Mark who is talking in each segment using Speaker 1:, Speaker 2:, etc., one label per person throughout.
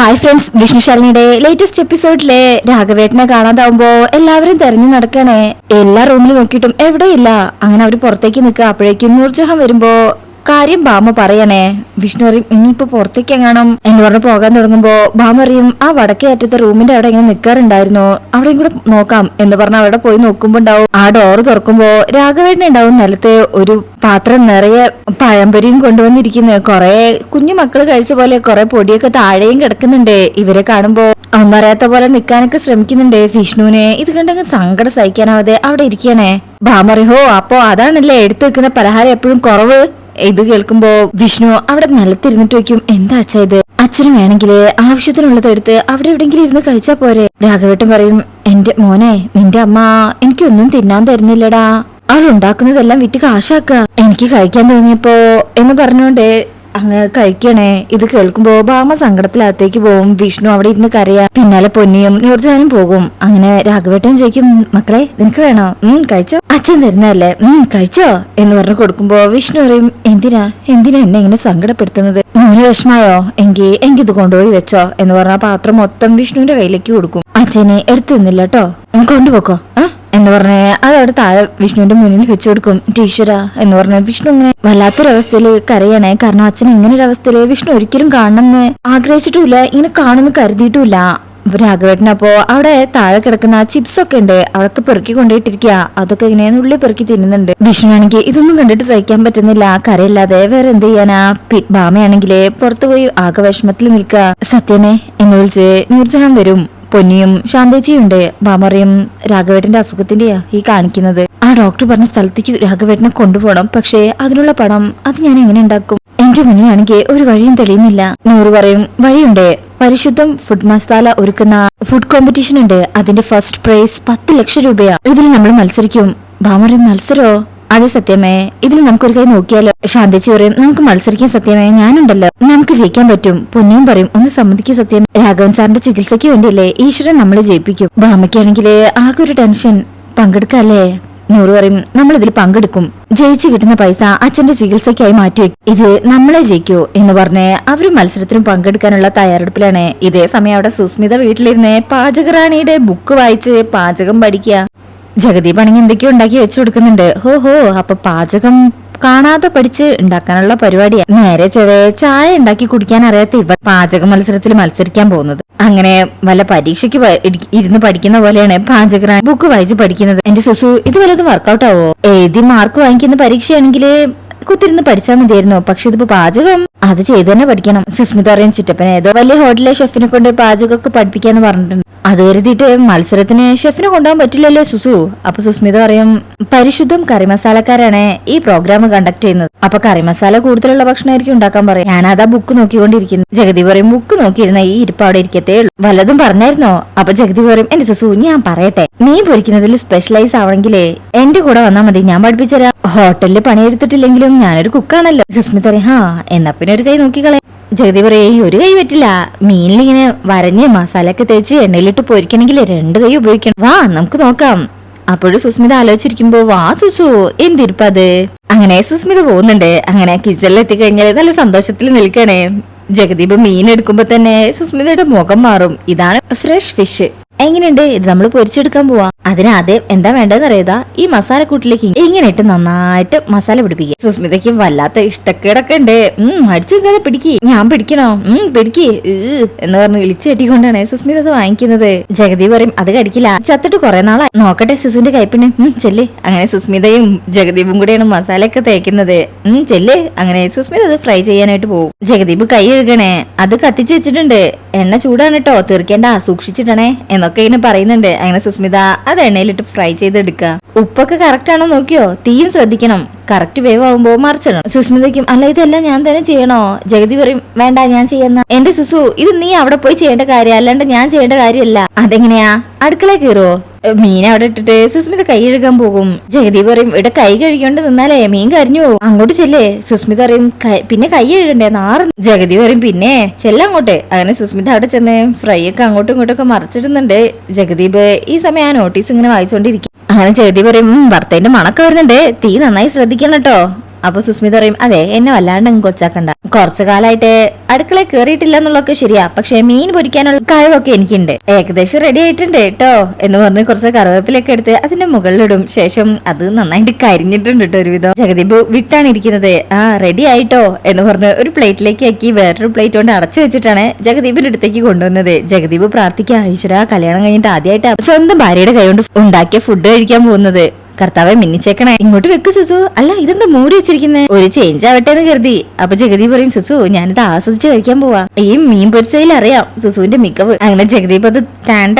Speaker 1: Hi friends വിഷ്ണുശാലിനിയുടെ latest എപ്പിസോഡിലെ രാഘവേട്ടനെ കാണാതാവുമ്പോ എല്ലാവരും തെരഞ്ഞു നടക്കണേ. എല്ലാ റൂമിലും നോക്കിയിട്ടും എവിടെയില്ല. അങ്ങനെ അവർ പുറത്തേക്ക് നിൽക്കുക. അപ്പോഴേക്കും നൂർജഹാൻ വരുമ്പോ കാര്യം ഭാമ പറയണേ. വിഷ്ണു അറിയും ഇനിയിപ്പോ പുറത്തേക്ക് എങ്ങാനും എന്ന് പറഞ്ഞ് പോകാൻ തുടങ്ങുമ്പോ ഭാമ അറിയും ആ വടക്കേ അറ്റത്തെ റൂമിന്റെ അവിടെ ഇങ്ങനെ നിൽക്കാറുണ്ടായിരുന്നു അവിടെയും കൂടെ നോക്കാം എന്ന് പറഞ്ഞ് അവിടെ പോയി നോക്കുമ്പോ ഉണ്ടാവും ആ ഡോറ് തുറക്കുമ്പോ രാഘവേട്ടൻ ഉണ്ടാവും നിലത്ത് ഒരു പാത്രം നിറയെ പഴംപൊരിയും കൊണ്ടുവന്നിരിക്കുന്നു. കൊറേ കുഞ്ഞു മക്കൾ കഴിച്ച പോലെ കൊറേ പൊടിയൊക്കെ താഴെയും കിടക്കുന്നുണ്ട്. ഇവരെ കാണുമ്പോ ഒന്നറിയാത്ത പോലെ നിൽക്കാനൊക്കെ ശ്രമിക്കുന്നുണ്ട്. വിഷ്ണുവിനെ ഇത് കണ്ടങ്ങ് സങ്കടം സഹിക്കാനാവാതെ അവിടെ ഇരിക്കണേ. ഭാമറിഹോ അപ്പോ അതാണല്ലേ എടുത്തു വെക്കുന്ന പലഹാരം എപ്പോഴും കുറവ്? ഇത് കേൾക്കുമ്പോ വിഷ്ണു അവിടെ നിലത്തിരുന്നിട്ട് വയ്ക്കും. എന്താ അച്ഛ ഇത്? അച്ഛന് വേണമെങ്കിൽ ആവശ്യത്തിനുള്ളത് എടുത്ത് അവിടെ എവിടെങ്കിലും ഇരുന്ന് കഴിച്ചാ പോരെ. രാഘവേട്ടൻ പറയും എന്റെ മോനെ നിന്റെ അമ്മ എനിക്കൊന്നും തിന്നാൻ തരുന്നില്ലടാ. അവൾ ഉണ്ടാക്കുന്നതെല്ലാം വിറ്റ് കാശാക്ക. എനിക്ക് കഴിക്കാൻ തോന്നിയപ്പോ എന്ന് പറഞ്ഞുകൊണ്ട് അങ്ങ് കഴിക്കണേ. ഇത് കേൾക്കുമ്പോ ഭാമ സങ്കടത്തിലകത്തേക്ക് പോകും വിഷ്ണു അവിടെ ഇരുന്ന് കരയാ. പിന്നാലെ പൊന്നിയും നൂർജാനും പോകും. അങ്ങനെ രാഘവേട്ടൻ ചോദിക്കും മക്കളെ നിനക്ക് വേണോ? ഉം കഴിച്ചോ? അച്ഛൻ തരുന്നതല്ലേ? ഉം കഴിച്ചോ? എന്ന് പറഞ്ഞു കൊടുക്കുമ്പോ വിഷ്ണു പറയും എന്തിനാ? എന്തിനാ എന്നെ ഇങ്ങനെ സങ്കടപ്പെടുത്തുന്നത്? മോന് വിഷമായോ? എങ്കി എനിക്കിത് കൊണ്ടുപോയി വെച്ചോ? എന്ന് പറഞ്ഞ പാത്രം മൊത്തം വിഷ്ണുവിന്റെ കയ്യിലേക്ക് കൊടുക്കും. അച്ഛനെ എടുത്തു തന്നില്ല കേട്ടോ കൊണ്ടുപോക്കോ. ആ? എന്ന് പറഞ്ഞ് അത് അവിടെ താഴെ വിഷ്ണുവിന്റെ മുന്നിൽ വെച്ചു കൊടുക്കും. ടീശ്വര എന്ന് പറഞ്ഞ വിഷ്ണു ഇങ്ങനെ വല്ലാത്തൊരവസ്ഥയിൽ കരയണേ. കാരണം അച്ഛൻ ഇങ്ങനെ ഒരു അവസ്ഥയിൽ വിഷ്ണു ഒരിക്കലും കാണണമെന്ന് ആഗ്രഹിച്ചിട്ടുമില്ല ഇങ്ങനെ കാണുമെന്ന് കരുതിയിട്ടുമില്ല. രാഘവേട്ടനപ്പോ അവിടെ താഴെ കിടക്കുന്ന ചിപ്സ് ഒക്കെ ഉണ്ട്. അവർക്ക് പെറുക്കി കൊണ്ടുപോയിട്ടിരിക്കുക അതൊക്കെ ഇങ്ങനെ ഉള്ളി പെറുക്കി തിന്നുന്നുണ്ട്. വിഷ്ണുവാണെങ്കിൽ ഇതൊന്നും കണ്ടിട്ട് സഹിക്കാൻ പറ്റുന്നില്ല. കരയില്ലാതെ വേറെ എന്ത് ചെയ്യാനാ? പി- പുറത്തുപോയി പുറത്തു പോയി ആകെ വിഷമത്തിൽ നിൽക്കുക. സത്യമേ എന്ന് വിളിച്ച് നൂർജഹാൻ വരും. പൊന്നിയും ശാന്തേച്ചിയുണ്ട്. ബാമറിയും രാഘവേട്ടന്റെ അസുഖത്തിന്റെയാ ഈ കാണിക്കുന്നത്. ആ ഡോക്ടർ പറഞ്ഞ സ്ഥലത്തേക്ക് രാഘവേട്ടനെ കൊണ്ടുപോകണം. പക്ഷേ അതിനുള്ള പണം അത് ഞാൻ എങ്ങനെ ഉണ്ടാക്കും? എന്റെ മുന്നിലാണെങ്കിൽ ഒരു വഴിയും തെളിയുന്നില്ല. നൂറ് പറയും വഴിയുണ്ട്. പരിശുദ്ധം ഫുഡ് മസാല ഒരുക്കുന്ന ഫുഡ് കോമ്പറ്റീഷൻ ഉണ്ട്. അതിന്റെ ഫസ്റ്റ് പ്രൈസ് പത്ത് ലക്ഷം രൂപയാ. ഇതിൽ നമ്മൾ മത്സരിക്കും. ബാമറിയും മത്സരോ? അത് സത്യമേ ഇതിൽ നമുക്കൊരു കൈ നോക്കിയാലോ ശാന്തിച്ചു പറയും നമുക്ക് മത്സരിക്കാൻ സത്യമേ ഞാനുണ്ടല്ലോ. നമുക്ക് ജയിക്കാൻ പറ്റും. പൊന്നിയും പറയും ഒന്ന് സമ്മതിക്കുക സത്യം. രാഘവൻ സാറിന്റെ ചികിത്സയ്ക്ക് വേണ്ടിയല്ലേ ഈശ്വരൻ നമ്മളെ ജയിപ്പിക്കും. ഭാമയ്ക്കാണെങ്കിൽ ആകെ ഒരു ടെൻഷൻ. പങ്കെടുക്കല്ലേ? നൂറ് പറയും നമ്മൾ ഇതിൽ പങ്കെടുക്കും. ജയിച്ചു കിട്ടുന്ന പൈസ അച്ഛന്റെ ചികിത്സയ്ക്കായി മാറ്റിവെക്കും ഇത് നമ്മളെ ജയിക്കൂ എന്ന് പറഞ്ഞ് അവർ മത്സരത്തിനും പങ്കെടുക്കാനുള്ള തയ്യാറെടുപ്പിലാണ്. ഇതേ സമയം അവിടെ സുസ്മിത വീട്ടിലിരുന്ന് പാചകറാണിയുടെ ബുക്ക് വായിച്ച് പാചകം പഠിക്കുക. ജഗദീപ് ആണെങ്കിൽ എന്തൊക്കെയോ ഉണ്ടാക്കി വെച്ചു കൊടുക്കുന്നുണ്ട്. ഹോ ഹോ അപ്പൊ പാചകം കാണാതെ പഠിച്ച് ഉണ്ടാക്കാനുള്ള പരിപാടിയാ. നേരെ ചെവേ ചായ ഉണ്ടാക്കി കുടിക്കാൻ അറിയാത്ത ഇവ പാചക മത്സരത്തിൽ മത്സരിക്കാൻ പോകുന്നത്. അങ്ങനെ വല്ല പരീക്ഷയ്ക്ക് ഇരുന്ന് പഠിക്കുന്ന പോലെയാണ് പാചക ബുക്ക് വായിച്ച് പഠിക്കുന്നത്. എന്റെ സുസു ഇത് വല്ലതും വർക്കൗട്ട് ആവോ? മാർക്ക് വാങ്ങിക്കുന്ന പരീക്ഷയാണെങ്കിൽ കുത്തിരുന്ന് പഠിച്ചാൽ മതിയായിരുന്നു. പക്ഷെ ഇതിപ്പോ പാചകം അത് ചെയ്ത് തന്നെ പഠിക്കണം. സുസ്മിത അറിയാൻ ചിറ്റപ്പനെ ഏതോ വലിയ ഹോട്ടലിലെ ഷെഫിനെ കൊണ്ട് പാചകമൊക്കെ പഠിപ്പിക്കാന്ന് പറഞ്ഞിട്ടുണ്ട്. അത് കരുതിയിട്ട് മത്സരത്തിന് ഷെഫിനെ കൊണ്ടുപോകാൻ പറ്റില്ലല്ലോ സുസു. അപ്പൊ സുസ്മിത പറയും പരിശുദ്ധം കറി മസാലക്കാരാണ് ഈ പ്രോഗ്രാം കണ്ടക്ട് ചെയ്യുന്നത്. അപ്പൊ കറി മസാല കൂടുതലുള്ള ഭക്ഷണമായിരിക്കും ഉണ്ടാക്കാൻ പറയും. ഞാൻ അതാ ബുക്ക് നോക്കിക്കൊണ്ടിരിക്കുന്നു. ജഗതി പറയും ബുക്ക് നോക്കിയിരുന്ന ഈ ഇരിപ്പ് അവിടെ ഇരിക്കത്തേ ഉള്ളൂ. വല്ലതും പറഞ്ഞായിരുന്നോ? അപ്പൊ ജഗതി പറയും എന്റെ സുസു ഞാൻ പറയട്ടെ. മീൻ പൊരിക്കുന്നതിൽ സ്പെഷ്യലൈസ് ആവണെങ്കിലേ എന്റെ കൂടെ വന്നാൽ മതി. ഞാൻ പഠിപ്പിച്ചുതരാം. ഹോട്ടലിൽ പണിയെടുത്തിട്ടില്ലെങ്കിലും ഞാനൊരു കുക്കാണല്ലോ. സുസ്മിത പറയും ഹാ എന്നാ പിന്നെ ഒരു കൈ നോക്കിക്കളെ. ജഗതി പറയേ ഒരു കൈ പറ്റില്ല. മീനിലിങ്ങനെ വരഞ്ഞ് മസാലയൊക്കെ തേച്ച് എണ്ണയിലിട്ട് പൊരിക്കണമെങ്കിൽ രണ്ട് കൈ ഉപയോഗിക്കണം. വാ നമുക്ക് നോക്കാം. അപ്പോഴും സുസ്മിത ആലോചിച്ചിരിക്കുമ്പോ വാ സുസു എന്തിരിപ്പത്? അങ്ങനെ സുസ്മിത പോകുന്നുണ്ട്. അങ്ങനെ കിച്ചണിൽ എത്തിക്കഴിഞ്ഞാൽ നല്ല സന്തോഷത്തിൽ നിൽക്കണേ. ജഗദീപ് മീൻ എടുക്കുമ്പോ തന്നെ സുസ്മിതയുടെ മുഖം മാറും. ഇതാണ് ഫ്രഷ് ഫിഷ്. എങ്ങനെയുണ്ട്? ഇത് നമ്മൾ പൊരിച്ചെടുക്കാൻ പോവാ. അതിനാദ്യം എന്താ വേണ്ടതെന്ന് അറിയതാ ഈ മസാല കൂട്ടിലേക്ക് ഇങ്ങനെ ഇട്ട് നന്നായിട്ട് മസാല പിടിപ്പിക്കുക സുസ്മിതയ്ക്ക് വല്ലാത്ത ഇഷ്ടക്കേടൊക്കെ ഉണ്ട്. ഉം അടിച്ചു നിൽക്കാതെ പിടിക്കി. ഞാൻ പിടിക്കണോ? ഉം പിടിക്കി. എന്ന് പറഞ്ഞ് വിളിച്ചു കെട്ടിക്കൊണ്ടാണ് സുസ്മിത അത് വാങ്ങിക്കുന്നത്. ജഗതി പറയും അത് കടിക്കില്ല. ചത്തിട്ട് കുറെ നാളായി. നോക്കട്ടെ സുസുവിന്റെ കൈപ്പിന് ഉം ചെല്ലേ. അങ്ങനെ സുസ്മിതയും ജഗദീപും കൂടെയാണ് മസാലയൊക്കെ തേക്കുന്നത്. ഉം ചെല്ലേ. അങ്ങനെ സുസ്മിത അത് ഫ്രൈ ചെയ്യാനായിട്ട് പോകും ജഗദീപ് കൈ എഴുകണേ അത് കത്തിച്ചു വെച്ചിട്ടുണ്ട്. എണ്ണ ചൂടാണ് കേട്ടോ തീർക്കേണ്ട. സൂക്ഷിച്ചിട്ടണേ. എന്നൊക്കെ ഇങ്ങനെ പറയുന്നുണ്ട്. അങ്ങനെ സുസ്മിത അത് എണ്ണയിലിട്ട് ഫ്രൈ ചെയ്തെടുക്കുക ഉപ്പൊക്കെ കറക്റ്റ് ആണോ നോക്കിയോ? തീയും ശ്രദ്ധിക്കണം. കറക്റ്റ് വേവ് ആവുമ്പോ മറിച്ചിടണം. സുസ്മിതയ്ക്കും അല്ല ഇതെല്ലാം ഞാൻ തന്നെ ചെയ്യണോ? ജഗതി പറയും വേണ്ട ഞാൻ ചെയ്യുന്ന. എന്റെ സുസു ഇത് നീ അവിടെ പോയി ചെയ്യേണ്ട കാര്യം അല്ലാണ്ട് ഞാൻ ചെയ്യേണ്ട കാര്യമല്ല അതെങ്ങനെയാ? അടുക്കള കയറോ മീൻ അവിടെ ഇട്ടിട്ട് സുസ്മിത കൈ കഴുകാൻ പോകും. ജഗതി പറയും ഇവിടെ കൈ കഴുകിയോണ്ട് നിന്നാലേ മീൻ കരിഞ്ഞു പോകും അങ്ങോട്ട് ചെല്ലേ? സുസ്മിത പറയും പിന്നെ കൈ കഴുകണ്ടേ? നാറ്. ജഗതി പറയും പിന്നെ ചെല്ലങ്ങോട്ട് അങ്ങനെ സുസ്മിത അവിടെ ചെന്ന് ഫ്രൈ ഒക്കെ അങ്ങോട്ടും ഇങ്ങോട്ടും ഒക്കെ മറിച്ചിടുന്നുണ്ട്. ജഗദീപ് ഈ സമയം ആ നോട്ടീസ് ഇങ്ങനെ വായിച്ചുകൊണ്ടിരിക്കും അങ്ങനെ ജഗതി പറയും ഭർത്തേന്റെ മണക്ക വരുന്നുണ്ട്. തീ നന്നായി ശ്രദ്ധിക്കണം കേട്ടോ. അപ്പൊ സുസ്മിത പറയും അതെ എന്നെ വല്ലാണ്ട് അങ്ങ് കൊച്ചാക്കണ്ട. കുറച്ചു കാലമായിട്ട് അടുക്കളയിൽ കയറിയിട്ടില്ല എന്നുള്ളതൊക്കെ ശരിയാ. പക്ഷെ മീൻ പൊരിക്കാനുള്ള കഴിവൊക്കെ എനിക്കുണ്ട്. ഏകദേശം റെഡി ആയിട്ടുണ്ട് കേട്ടോ. എന്ന് പറഞ്ഞ് കുറച്ച് കറിവേപ്പിലൊക്കെ എടുത്ത് അതിന്റെ മുകളിലിടും. ശേഷം അത് നന്നായിട്ട് കരിഞ്ഞിട്ടുണ്ട് കേട്ടോ ഒരുവിധം. ജഗദീപ് വിട്ടാണ് ഇരിക്കുന്നത്. ആ റെഡി ആയിട്ടോ? എന്ന് പറഞ്ഞ് ഒരു പ്ലേറ്റിലേക്ക് ആക്കി വേറൊരു പ്ലേറ്റ് കൊണ്ട് അടച്ചു വെച്ചിട്ടാണ് ജഗദീപിന്റെ അടുത്തേക്ക് കൊണ്ടുവന്നത്. ജഗദീപ് പ്രാർത്ഥിക്കുക ഈശ്വര കല്യാണം കഴിഞ്ഞിട്ട് ആദ്യമായിട്ട് സ്വന്തം ഭാര്യയുടെ കൈ കൊണ്ട് ഉണ്ടാക്കിയ ഫുഡ് കഴിക്കാൻ പോകുന്നത്. കർത്താവെ മിന്നിച്ചേക്കണേ. ഇങ്ങോട്ട് വെക്ക് സുസു. അല്ല ഇതെന്താ മൂടി വെച്ചിരിക്കുന്നേ? ഒരു ചേഞ്ച് ആവട്ടെ എന്ന് കരുതി. അപ്പൊ ജഗതി പറയും സുസു ഞാനിത് ആസ്വദിച്ച് കഴിക്കാൻ പോവാ. ഈ മീൻ പൊരിച്ചതിൽ അറിയാം സുസുവിന്റെ മികവ്. അങ്ങനെ ജഗദീപ് അത് ടാൻ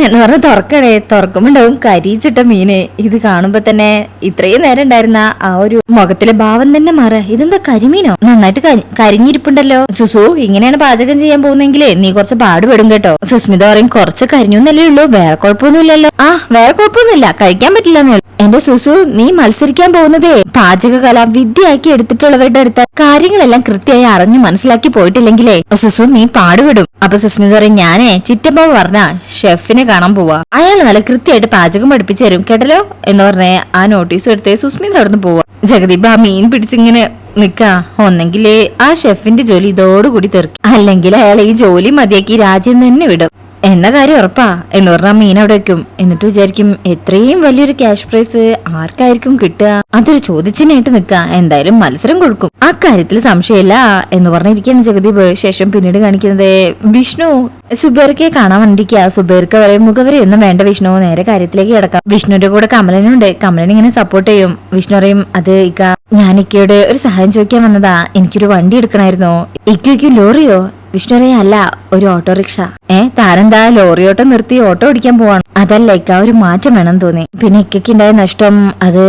Speaker 1: എന്ന് പറഞ്ഞ് തുറക്കണേ. തുറക്കുമ്പോണ്ടാവും കരിച്ചിട്ട മീന്. ഇത് കാണുമ്പോ തന്നെ ഇത്രയും നേരം ഉണ്ടായിരുന്ന ആ ഒരു മുഖത്തിലെ ഭാവം തന്നെ മാറ. ഇതെന്താ കരിമീനോ? നന്നായിട്ട് കരി- കരിഞ്ഞിരിപ്പുണ്ടല്ലോ. സുസു ഇങ്ങനെയാണ് പാചകം ചെയ്യാൻ പോകുന്നെങ്കിലേ നീ കുറച്ച് പാടുപെടും കേട്ടോ. സുസ്മിത പറയും കുറച്ച് കരിഞ്ഞു എന്നല്ലേ ഉള്ളൂ. വേറെ കുഴപ്പമൊന്നുമില്ലല്ലോ. ആ വേറെ കുഴപ്പമൊന്നുമില്ല. കഴിക്കാൻ പറ്റില്ലെന്നേ ഉള്ളൂ. എന്റെ സുസു നീ മത്സരിക്കാൻ പോകുന്നതേ. പാചകകല വിദ്യയാക്കി എടുത്തിട്ടുള്ളവരുടെ അടുത്ത് കാര്യങ്ങളെല്ലാം കൃത്യമായി അറിഞ്ഞു മനസ്സിലാക്കി പോയിട്ടില്ലെങ്കിലേ സുസു നീ പാടുപെടും. അപ്പൊ സുസ്മിത പറയും ഞാനേ ചിറ്റപ്പ പറഞ്ഞ ഷെഫിനെ കാണാൻ പോവാ. അയാൾ നല്ല കൃത്യമായിട്ട് പാചകം പഠിപ്പിച്ചു തരും. കേട്ടല്ലോ? എന്ന് പറഞ്ഞേ ആ നോട്ടീസ് എടുത്ത് സുസ്മിത അവിടുന്ന് പോവാ. ജഗദീപ് ആ മീൻ പിടിച്ചിങ്ങനെ നിക്കാ. ഒന്നെങ്കിലേ ആ ഷെഫിന്റെ ജോലി ഇതോടുകൂടി തീർക്കും. അല്ലെങ്കിൽ അയാൾ ഈ ജോലി മതിയാക്കി രാജ്യം തന്നെ വിടും. എന്ന കാര്യം ഉറപ്പാ. എന്ന് പറഞ്ഞാൽ മീൻ അവിടെ വെക്കും. എന്നിട്ട് വിചാരിക്കും എത്രയും വലിയൊരു ക്യാഷ് പ്രൈസ് ആർക്കായിരിക്കും കിട്ടുക? അതൊരു ചോദിച്ചിനായിട്ട് നിൽക്കുക. എന്തായാലും മത്സരം കൊടുക്കും. ആ കാര്യത്തിൽ സംശയമില്ല എന്ന് പറഞ്ഞിരിക്കുകയാണ് ജഗദീപ്. ശേഷം പിന്നീട് കാണിക്കുന്നത് വിഷ്ണു സുബേർക്കെ കാണാൻ വേണ്ടിക്ക സുബേർക്ക് വരെ മുഖവരെയൊന്നും വേണ്ട വിഷ്ണു. നേരെ കാര്യത്തിലേക്ക് കിടക്കാം. വിഷ്ണുവിന്റെ കൂടെ കമലനുണ്ട്. കമലൻ ഇങ്ങനെ സപ്പോർട്ട് ചെയ്യും. വിഷ്ണു പറയും അത് ഇക്ക ഞാൻ ഇക്കയുടെ ഒരു സഹായം ചോദിക്കാൻ വന്നതാ. എനിക്കൊരു വണ്ടി എടുക്കണായിരുന്നോ. ഇക്കയ്ക്ക് ലോറിയോ? വിഷ്ണുറേ അല്ല ഒരു ഓട്ടോറിക്ഷ. ഏ താരെന്താ ലോറി ഓട്ടോ നിർത്തി ഓട്ടോ ഓടിക്കാൻ പോവാണ്? അതല്ല ഇക്ക ഒരു മാറ്റം വേണം തോന്നി. പിന്നെ ഇക്കയ്ക്കുണ്ടായ നഷ്ടം അത്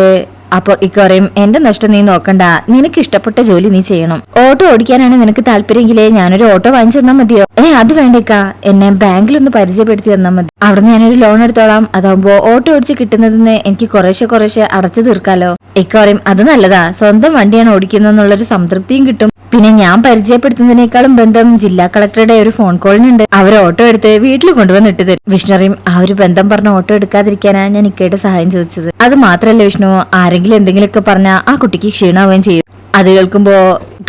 Speaker 1: അപ്പൊ ഇക്കോറയും എന്റെ നഷ്ടം നീ നോക്കണ്ട. നിനക്ക് ഇഷ്ടപ്പെട്ട ജോലി നീ ചെയ്യണം. ഓട്ടോ ഓടിക്കാനാണ് നിനക്ക് താല്പര്യമെങ്കിലേ ഞാനൊരു ഓട്ടോ വാങ്ങിച്ചു തന്നാ മതിയോ? ഏ അത് വേണ്ട ഇക്ക. എന്നെ ബാങ്കിൽ ഒന്ന് പരിചയപ്പെടുത്തി തന്നാ മതി. അവിടെ ഞാനൊരു ലോൺ എടുത്തോളാം. അതാവുമ്പോ ഓട്ടോ ഓടിച്ച് കിട്ടുന്നതിന് എനിക്ക് കുറേശ്ശെ കുറേശ്ശെ അടച്ചു തീർക്കാലോ. ഇക്കോറയും അത് നല്ലതാ. സ്വന്തം വണ്ടിയാണ് ഓടിക്കുന്നതെന്നുള്ളൊരു സംതൃപ്തിയും കിട്ടും. പിന്നെ ഞാൻ പരിചയപ്പെടുത്തുന്നതിനേക്കാളും ബന്ധം ജില്ലാ കളക്ടറുടെ ഒരു ഫോൺ കോളിനുണ്ട്. അവർ ഓട്ടോ എടുത്ത് വീട്ടിൽ കൊണ്ടുവന്ന് ഇട്ടു തരും. വിഷ്ണുറിയും ആ ഒരു ബന്ധം പറഞ്ഞ ഓട്ടോ എടുക്കാതിരിക്കാനാണ് ഞാൻ ഇക്കയുടെ സഹായം ചോദിച്ചത്. അത് മാത്രല്ല വിഷ്ണു ആരെങ്കിലും എന്തെങ്കിലുമൊക്കെ പറഞ്ഞാൽ ആ കുട്ടിക്ക് ക്ഷീണാവുകയും ചെയ്യും. അത് കേൾക്കുമ്പോ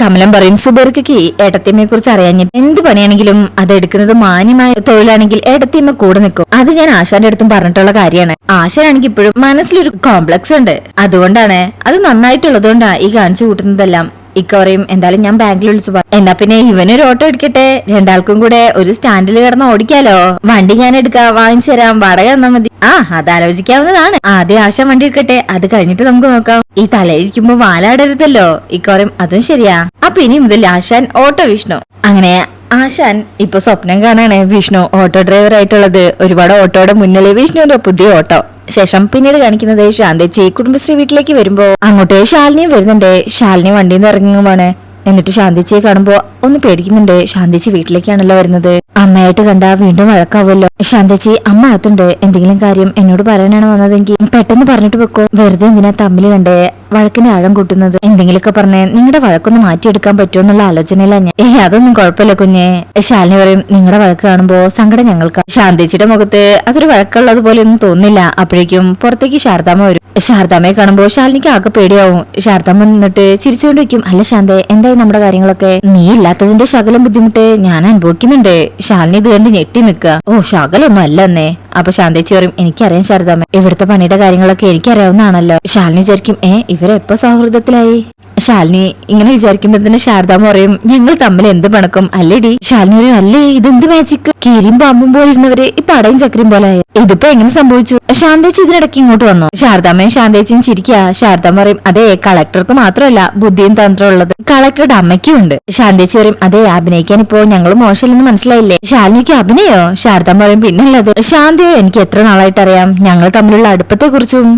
Speaker 1: കമലം പറയും സുബേർക്കയ്ക്ക് ഏട്ടത്തിയമ്മയെ കുറിച്ച് അറിയാഞ്ഞിട്ട് എന്ത് പണിയാണെങ്കിലും അത് എടുക്കുന്നത് മാന്യമായ തൊഴിലാണെങ്കിൽ ഏട്ടത്തിയമ്മ കൂടെ നിൽക്കും. അത് ഞാൻ ആശാന്റെ അടുത്തും പറഞ്ഞിട്ടുള്ള കാര്യമാണ്. ആശാനാണെങ്കിൽ ഇപ്പോഴും മനസ്സിലൊരു കോംപ്ലക്സ് ഉണ്ട്. അതുകൊണ്ടാണ് അത് നന്നായിട്ടുള്ളതുകൊണ്ടാണ് ഈ കാണിച്ചു കൂട്ടുന്നതെല്ലാം. ഇക്ക പറയും എന്തായാലും ഞാൻ ബാങ്കിൽ വിളിച്ചു പറഞ്ഞു എന്നാ പിന്നെ ഇവനൊരു ഓട്ടോ എടുക്കട്ടെ. രണ്ടാൾക്കും കൂടെ ഒരു സ്റ്റാൻഡിൽ കിടന്ന് ഓടിക്കാലോ. വണ്ടി ഞാൻ എടുക്കാം വാങ്ങിച്ചു തരാം. വാടക തന്നാ മതി. ആ അത് ആലോചിക്കാവുന്നതാണ് ആദ്യം ആശ വണ്ടി എടുക്കട്ടെ. അത് കഴിഞ്ഞിട്ട് നമുക്ക് നോക്കാം. ഈ തലയിരിക്കുമ്പോ വാലാടരുതല്ലോ. ഇക്കോറയും അതും ശരിയാ. അപ്പൊ ഇനി മുതൽ ആശാൻ ഓട്ടോ വിഷ്ണു. അങ്ങനെ ആശാൻ ഇപ്പൊ സ്വപ്നം കാണാണ് വിഷ്ണു ഓട്ടോ ഡ്രൈവർ ആയിട്ടുള്ളത്. ഒരുപാട് ഓട്ടോയുടെ മുന്നിലെ വിഷ്ണുവിന്റെ പുതിയ ഓട്ടോ. ശേഷം പിന്നീട് കാണിക്കുന്നത് ശാന്തേച്ചി കുടുംബശ്രീ വീട്ടിലേക്ക് വരുമ്പോ അങ്ങോട്ടേ ശാലിനിയും വരുന്നുണ്ട്. ശാലിനി വണ്ടിയിൽ നിന്ന് ഇറങ്ങുവാണ് എന്നിട്ട് ശാന്തിച്ചിയെ കാണുമ്പോ ഒന്ന് പേടിക്കുന്നുണ്ട്. ശാന്തിച്ചി വീട്ടിലേക്കാണല്ലോ വരുന്നത്. അമ്മയായിട്ട് കണ്ടാ വീണ്ടും വഴക്കാവുമല്ലോ. ശാന്തച്ചി അമ്മ അകത്തുണ്ട്. എന്തെങ്കിലും കാര്യം എന്നോട് പറയാനാണ് വന്നതെങ്കിൽ പെട്ടെന്ന് പറഞ്ഞിട്ട് വെക്കോ വെറുതെ എന്തിനാ തമ്മിൽ കണ്ടേ? വഴക്കിന് ആഴം കൂട്ടുന്നത്. എന്തെങ്കിലുമൊക്കെ പറഞ്ഞ് നിങ്ങളുടെ വഴക്കൊന്ന് മാറ്റിയെടുക്കാൻ പറ്റുമോ എന്നുള്ള ആലോചനയിലാണ് ഞാൻ. ഏ അതൊന്നും കുഴപ്പമില്ല കുഞ്ഞേ. ശാലിനി പറയും നിങ്ങളുടെ വഴക്ക് കാണുമ്പോ സങ്കടം ഞങ്ങൾക്ക്. ശാന്തിച്ചിയുടെ മുഖത്ത് അതൊരു വഴക്കുള്ളത് പോലെ ഒന്നും തോന്നില്ല അപ്പോഴേക്കും പുറത്തേക്ക് ശാരദാമ്മ വരും. ശാരദാമ്മയെ കാണുമ്പോ ശാലിനിക്ക് ആകെ പേടിയാവും. ശാരദാമ്മ നിന്നിട്ട് ചിരിച്ചുകൊണ്ട് വെക്കും അല്ല ശാന്തേ എന്തായി നമ്മുടെ കാര്യങ്ങളൊക്കെ? നീ ഇല്ലാത്തതിന്റെ ശകലം ബുദ്ധിമുട്ട് ഞാൻ അനുഭവിക്കുന്നുണ്ട്. ശാലിനി ഇത് കണ്ട് ഞെട്ടി നിൽക്കുക. ഓ ശകലൊന്നും അല്ല എന്നേ അപ്പൊ ശാന്തേച്ചി പറയും എനിക്കറിയാം ശാരദാമ്മ ഇവിടുത്തെ പണിയുടെ കാര്യങ്ങളൊക്കെ എനിക്കറിയാവുന്നതാണല്ലോ. ശാലിനി വിചാരിക്കും ഏ ഇവരെപ്പോ സൗഹൃദത്തിലായി? ശാലിനി ഇങ്ങനെ വിചാരിക്കുമ്പോ തന്നെ ശാരദാമ്മ പറയും ഞങ്ങൾ തമ്മിൽ എന്ത് പണക്കും? അല്ലേടി? ശാലിനി പറയും അല്ലേ ഇതെന്ത് മാജിക് കീരിയും പാമ്പും പോലെ ഇരുന്നവര് ഇപ്പൊ അടയും ചക്രയും പോലെ ഇതിപ്പോ എങ്ങനെ സംഭവിച്ചു? ശാന്തേച്ചി ഇതിനിടയ്ക്ക് ഇങ്ങോട്ട് വന്നു. ശാരദാമ്മയും ശാന്തേച്ചിയും ചിരിക്കുക ശാരദാമ്മ പറയും അതെ കളക്ടർക്ക് മാത്രമല്ല ബുദ്ധിയും തന്ത്രം ഉള്ളത്. കളക്ടറുടെ അമ്മയ്ക്കും ഉണ്ട്. ശാന്തേച്ചി പറയും അതെ അഭിനയിക്കാൻ ഇപ്പോ ഞങ്ങൾ മോശമില്ലെന്ന് മനസ്സിലായില്ലേ? ശാലിനിക്ക് അഭിനയോ? ശാരദാമ്മ പറയും പിന്നല്ലത് ശാന്തിയോ എനിക്ക് എത്ര നാളായിട്ട് അറിയാം ഞങ്ങൾ തമ്മിലുള്ള അടുപ്പത്തെ കുറിച്ചും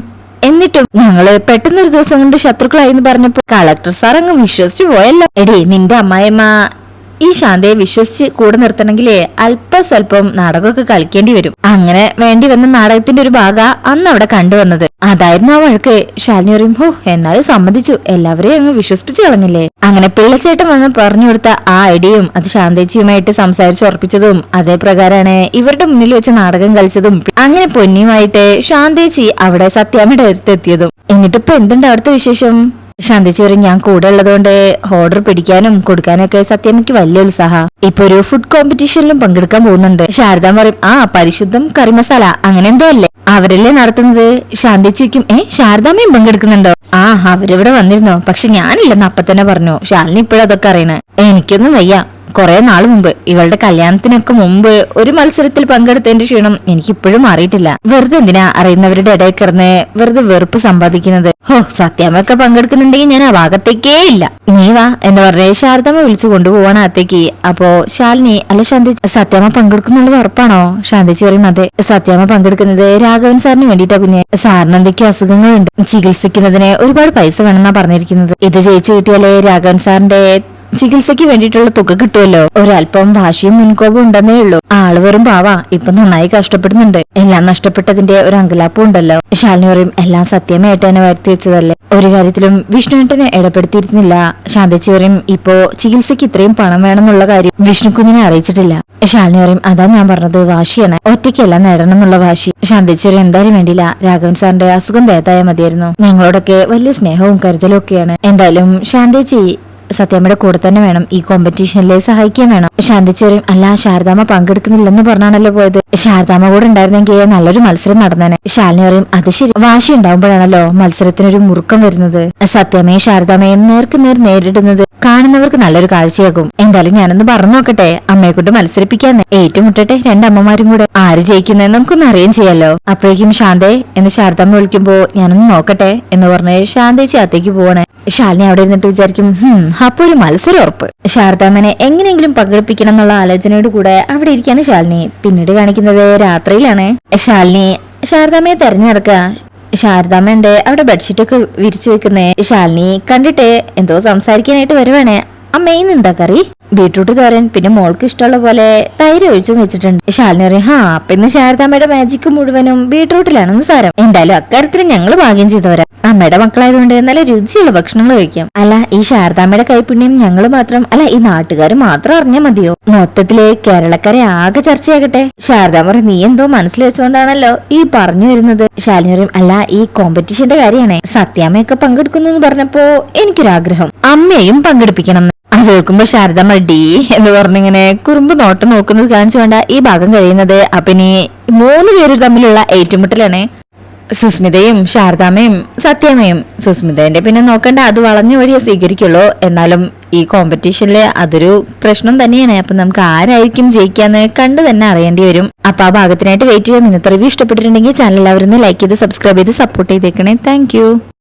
Speaker 1: എന്നിട്ടും ഞങ്ങൾ പെട്ടെന്നൊരു ദിവസം കൊണ്ട് ശത്രുക്കളായി എന്ന് പറഞ്ഞപ്പോ കളക്ടർ സാർ അങ്ങ് വിശ്വസിച്ചു പോയല്ലോ. എടേ നിന്റെ അമ്മായിമ്മ ഈ ശാന്തയെ വിശ്വസിച്ച് കൂടെ നിർത്തണമെങ്കിലേ അല്പ സ്വല്പം നാടകമൊക്കെ കളിക്കേണ്ടി വരും. അങ്ങനെ വേണ്ടി വന്ന നാടകത്തിന്റെ ഒരു ഭാഗ അന്ന് അവിടെ കണ്ടുവന്നത്. അതായിരുന്നു ആ വഴക്ക്. ശാലിനി പറയും ഹോ എന്നാലും സമ്മതിച്ചു. എല്ലാവരെയും അങ്ങ് വിശ്വസിപ്പിച്ചു കളഞ്ഞില്ലേ? അങ്ങനെ പിള്ളച്ചേട്ടൻ വന്ന് പറഞ്ഞു കൊടുത്ത ആ ഐഡിയയും അത് ശാന്തേച്ചിയുമായിട്ട് സംസാരിച്ച് ഉറപ്പിച്ചതും അതേ പ്രകാരമാണ് ഇവരുടെ മുന്നിൽ വെച്ച് നാടകം കളിച്ചതും. അങ്ങനെ പൊന്നിയുമായിട്ട് ശാന്തേച്ചി അവിടെ സത്യാമ്മയുടെ അടുത്തെത്തിയതും എന്നിട്ടിപ്പോ എന്തുണ്ട് അവിടുത്തെ വിശേഷം? ശാന്തിച്ച് പറയും ഞാൻ കൂടെ ഉള്ളതുകൊണ്ട് ഓർഡർ പിടിക്കാനും കൊടുക്കാനൊക്കെ സത്യമയ്ക്ക് വലിയ ഉത്സാഹ. ഇപ്പൊ ഒരു ഫുഡ് കോമ്പറ്റീഷനിലും പങ്കെടുക്കാൻ പോകുന്നുണ്ട്. ശാരദ പറയും ആ പരിശുദ്ധം കറി മസാല അങ്ങനെ എന്തോ അല്ലേ? അവരല്ലേ നടത്തുന്നത്? ശാന്തിച്ചിരിക്കും ഏ ശാരദാമ്മയും പങ്കെടുക്കുന്നുണ്ടോ? ആ അവരിവിടെ വന്നിരുന്നോ പക്ഷെ ഞാനില്ലെന്ന് അപ്പൊ തന്നെ പറഞ്ഞു. ശാലിനി ഇപ്പോഴതൊക്കെ അറിയണേ. എനിക്കൊന്നും വയ്യ. കുറെ നാൾ മുമ്പ് ഇവളുടെ കല്യാണത്തിനൊക്കെ മുമ്പ് ഒരു മത്സരത്തിൽ പങ്കെടുത്തതിന്റെ ക്ഷീണം എനിക്ക് ഇപ്പോഴും മാറിയിട്ടില്ല. വെറുതെ എന്തിനാ അറിയുന്നവരുടെ ഇടയിൽ കിടന്ന് വെറുതെ വെറുപ്പ് സമ്പാദിക്കുന്നത്? ഹോ സത്യാമ്മയൊക്കെ പങ്കെടുക്കുന്നുണ്ടെങ്കിൽ ഞാൻ ആ ഭാഗത്തേക്കേ ഇല്ല. നീ വാ എന്ന് പറഞ്ഞ ശാരദമ്മ വിളിച്ചു കൊണ്ടുപോവാണ് അത്തേക്ക് അപ്പോ ശാലിനി അല്ല ശാന്തി സത്യാമ്മ പങ്കെടുക്കുന്നുള്ളത് ഉറപ്പാണോ? ശാന്തിച്ച് പറയും അതെ സത്യാമ്മ പങ്കെടുക്കുന്നത് രാഘവൻ സാറിന് വേണ്ടിട്ടാ കുഞ്ഞ്. സാറിന് എന്തൊക്കെയോ അസുഖങ്ങളുണ്ട്. ചികിത്സിക്കുന്നതിന് ഒരുപാട് പൈസ വേണമെന്നാ പറഞ്ഞിരിക്കുന്നത്. ഇത് ജയിച്ചു കിട്ടിയാലേ രാഘവൻ സാറിന്റെ ചികിത്സയ്ക്ക് വേണ്ടിയിട്ടുള്ള തുക കിട്ടുമല്ലോ. ഒരല്പം വാശിയും മുൻകോപം ഉണ്ടെന്നേ ഉള്ളൂ. ആൾ വെറും പാവാ. ഇപ്പൊ നന്നായി കഷ്ടപ്പെടുന്നുണ്ട്. എല്ലാം നഷ്ടപ്പെട്ടതിന്റെ ഒരു അങ്കലാപ്പും ഉണ്ടല്ലോ. ശാലിനി പറയും എല്ലാം സത്യമായിട്ട് തന്നെ വരുത്തി വെച്ചതല്ലേ? ഒരു കാര്യത്തിലും വിഷ്ണുവേട്ടനെ ഇടപെടുത്തിയിരുന്നില്ല. ശാന്തിച്ചു പറയും ഇപ്പോ ചികിത്സയ്ക്ക് ഇത്രയും പണം വേണമെന്നുള്ള കാര്യം വിഷ്ണുക്കുഞ്ഞിനെ അറിയിച്ചിട്ടില്ല. ശാലിനി പറയും അതാ ഞാൻ പറഞ്ഞത് വാശിയാണ്. ഒറ്റയ്ക്കെല്ലാം നേടണം എന്നുള്ള വാശി. ശാന്തിച്ചേരി എന്തായാലും വേണ്ടില്ല രാഘവൻ സാറിന്റെ അസുഖം ഭേദായ മതിയായിരുന്നു. ഞങ്ങളോടൊക്കെ വലിയ സ്നേഹവും കരുതലും ഒക്കെയാണ്. എന്തായാലും ശാന്തിച്ചി സത്യമ്മയുടെ കൂടെ തന്നെ വേണം. ഈ കോമ്പറ്റീഷനിലെ സഹായിക്കാൻ വേണം. ശാന്തിച്ചേരും അല്ല ശാരദാമ്മ പങ്കെടുക്കുന്നില്ലെന്ന് പറഞ്ഞാണല്ലോ പോയത്. ശാരദാമ്മ കൂടെ ഉണ്ടായിരുന്നെങ്കിൽ നല്ലൊരു മത്സരം നടന്നേനെ. ശാലിനി പറയും അത് ശരി. വാശി ഉണ്ടാവുമ്പോഴാണല്ലോ മത്സരത്തിനൊരു മുറുക്കം വരുന്നത്. സത്യമ്മയും ശാരദാമ്മയും നേർക്ക് നേർ നേരിടുന്നത് കാണുന്നവർക്ക് നല്ലൊരു കാഴ്ചയാകും. എന്തായാലും ഞാനൊന്ന് പറഞ്ഞു നോക്കട്ടെ അമ്മയെ കൊണ്ട് മത്സരിപ്പിക്കാന്ന്. ഏറ്റുമുട്ടട്ടെ രണ്ടമ്മമാരും കൂടെ. ആര് ജയിക്കുന്നേ നമുക്കൊന്ന് അറിയാൻ ചെയ്യാലോ. അപ്പോഴേക്കും ശാന്തേ എന്ന് ശാരദാമ്മ വിളിക്കുമ്പോ ഞാനൊന്ന് നോക്കട്ടെ എന്ന് പറഞ്ഞ് ശാന്തേച്ചി അത്തേക്ക് പോവാണ്. ശാലിനി അവിടെ ഇരുന്നിട്ട് വിചാരിക്കും അപ്പൊ ഒരു മത്സരം ഉറപ്പ്. ശാരദാമ്മനെ എങ്ങനെയെങ്കിലും പങ്കെടുപ്പിക്കണം എന്നുള്ള ആലോചനയോട് കൂടെ അവിടെ ഇരിക്കാണ് ശാലിനി. പിന്നീട് കാണിക്കുന്നത് രാത്രിയിലാണ്. ശാലിനി ശാരദാമ്മയെ തെരഞ്ഞെടുക്കുക ശാരദാമ്മ ഉണ്ട് അവിടെ ബെഡ്ഷീറ്റ് ഒക്കെ വിരിച്ചു വെക്കുന്നേ. ശാലിനി കണ്ടിട്ട് എന്തോ സംസാരിക്കാനായിട്ട് വരുവാണ്. അമ്മയിന്ന് എന്താ കറി? ബീട്രൂട്ട് തോരൻ പിന്നെ മോൾക്ക് ഇഷ്ടമുള്ള പോലെ തൈര് ഒഴിച്ചും വെച്ചിട്ടുണ്ട്. ശാലിനി പറയും ഹാ പിന്നെ ഇന്ന് ശാരദാമ്മയുടെ മാജിക്ക് മുഴുവനും ബീട്രൂട്ടിലാണെന്ന് സാരം. എന്തായാലും അക്കാര്യത്തിൽ ഞങ്ങൾ ഭാഗ്യം ചെയ്തവരാ. അമ്മയുടെ മക്കളായതുകൊണ്ട് നല്ല രുചിയുള്ള ഭക്ഷണങ്ങൾ കഴിക്കാം. അല്ല ഈ ശാരദാമ്മയുടെ കൈപ്പുണ്യം ഞങ്ങൾ മാത്രം അല്ല ഈ നാട്ടുകാർ മാത്രം അറിഞ്ഞാൽ മതിയോ? മൊത്തത്തിൽ കേരളക്കാരെ ആകെ ചർച്ചയാകട്ടെ. ശാരദാമ്മ പറയും, നീ എന്തോ മനസ്സിൽ വെച്ചുകൊണ്ടാണല്ലോ ഈ പറഞ്ഞു വരുന്നത്. ശാലിനി പറയും അല്ല ഈ കോമ്പറ്റീഷന്റെ കാര്യമാണ് സത്യാമ്മയൊക്കെ പങ്കെടുക്കുന്നു എന്ന് പറഞ്ഞപ്പോ എനിക്കൊരാഗ്രഹം. അമ്മയും പങ്കെടുപ്പിക്കണം. അത് കേൾക്കുമ്പോ ശാരദ മടി എന്ന് പറഞ്ഞിങ്ങനെ കുറുമ്പ് നോട്ടം നോക്കുന്നത് കാണിച്ചു വേണ്ട ഈ ഭാഗം കഴിയുന്നത്. അപ്പൊ ഇനി മൂന്ന് പേര് തമ്മിലുള്ള ഏറ്റുമുട്ടലാണ്. സുസ്മിതയും ശാരദാമ്മയും സത്യാമ്മയും സുസ്മിതേന്റെ പിന്നെ നോക്കണ്ട അത് വളഞ്ഞ വഴിയേ സ്വീകരിക്കുള്ളൂ. എന്നാലും ഈ കോമ്പറ്റീഷനിൽ അതൊരു പ്രശ്നം തന്നെയാണ്. അപ്പൊ നമുക്ക് ആരായിരിക്കും ജയിക്കാന്ന് കണ്ടു തന്നെ അറിയേണ്ടി വരും. അപ്പൊ ആ ഭാഗത്തിനായിട്ട് വെയിറ്റ് ചെയ്യാം. ഇന്നത്തെ റിവ്യൂ ഇഷ്ടപ്പെട്ടിട്ടുണ്ടെങ്കിൽ ചാനൽ എല്ലാവരും ലൈക്ക് ചെയ്ത് സബ്സ്ക്രൈബ് ചെയ്ത് സപ്പോർട്ട് ചെയ്തേക്കണേ. താങ്ക്